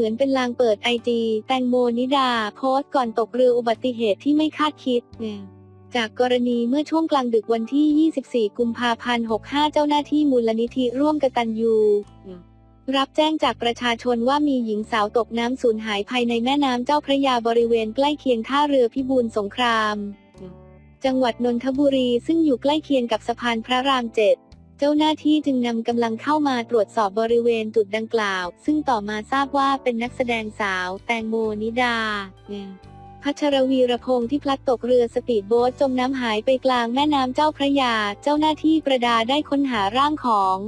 มือนเป็นลางเปิดไอจีแตงโมนิดา โพสต์ก่อนตกเรืออุบัติเหตุที่ไม่คาดคิดจากกรณีเมื่อช่วงกลางดึกวันที่ 24 กุมภาพันธ์ 65 เจ้าหน้าที่มูลนิธิร่วมกตัญญูรับแจ้งจากประชาชนว่ามีหญิงสาวตกน้ำสูญหายภายในแม่น้ำเจ้าพระยาบริเวณใกล้เคียงท่าเรือพิบูลสงคราม จังหวัดนนทบุรีซึ่งอยู่ใกล้เคียงกับสะพานพระรามเจ็ด เจ้าหน้าที่จึงนำกำลังเข้ามาตรวจสอบบริเวณจุดดังกล่าว ซึ่งต่อมาทราบว่าเป็นนักแสดงสาว แตงโมนิดาพัชรวีรพงษ์ที่พลัดตกเรือสปีดโบ๊ทจมน้ำหายไปกลางแม่น้ำเจ้าพระยา เจ้าหน้าที่ประดาได้ค้นหาร่างของ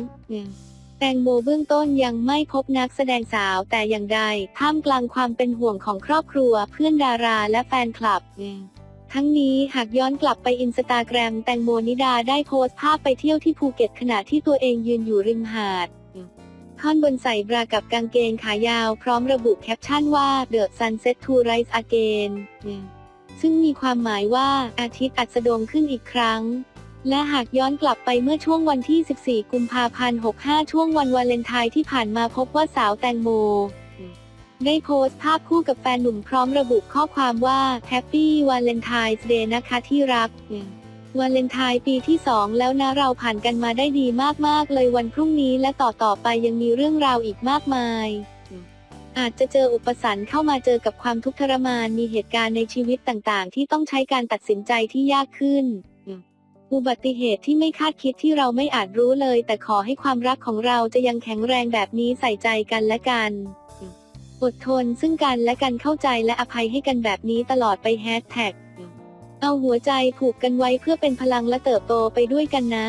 แตงโมเบื้องต้นยังไม่พบนักแสดงสาวแต่อย่างใด ท่ามกลางความเป็นห่วงของครอบครัวเพื่อนดาราและแฟนคลับ ทั้งนี้หากย้อนกลับไปอินสตาแกรมแตงโมนิดาได้โพสต์ภาพไปเที่ยวที่ภูเก็ตขณะที่ตัวเองยืนอยู่ริมหาด ท่อนบนใส่บรากับกางเกงขายาวพร้อมระบุแคปชั่นว่า The Sunset to Rise Again ซึ่งมีความหมายว่าอาทิตย์อัสดงขึ้นอีกครั้ง และหากย้อนกลับไปเมื่อช่วงวันที่ 14 กุมภาพันธ์ 65 ช่วงวันวาเลนไทน์ที่ผ่านมาพบว่าสาวแตงโม ได้โพสต์ภาพคู่กับแฟนหนุ่มพร้อมระบุข้อความว่า Happy Valentine's Day นะคะที่รักวาเลนไทน์ปีที่ 2 แล้วนะเราผ่านกันมาได้ดีมากๆ เลยวันพรุ่งนี้และต่อต่อไปยังมีเรื่องราวอีกมากมาย อาจจะเจออุปสรรคเข้ามาเจอกับความทุกข์ทรมานมีเหตุการณ์ในชีวิตต่างๆ ที่ต้องใช้การตัดสินใจที่ยากขึ้น อุบัติเหตุที่ไม่คาดคิดที่เราไม่อาจรู้เลย แต่ขอให้ความรักของเราจะยังแข็งแรงแบบนี้ใส่ใจกันและกัน อดทนซึ่งกันและกันเข้าใจและอภัยให้กันแบบนี้ตลอดไปแฮชแท็กเอาหัวใจผูกกันไว้เพื่อเป็นพลังและเติบโตไปด้วยกันนะ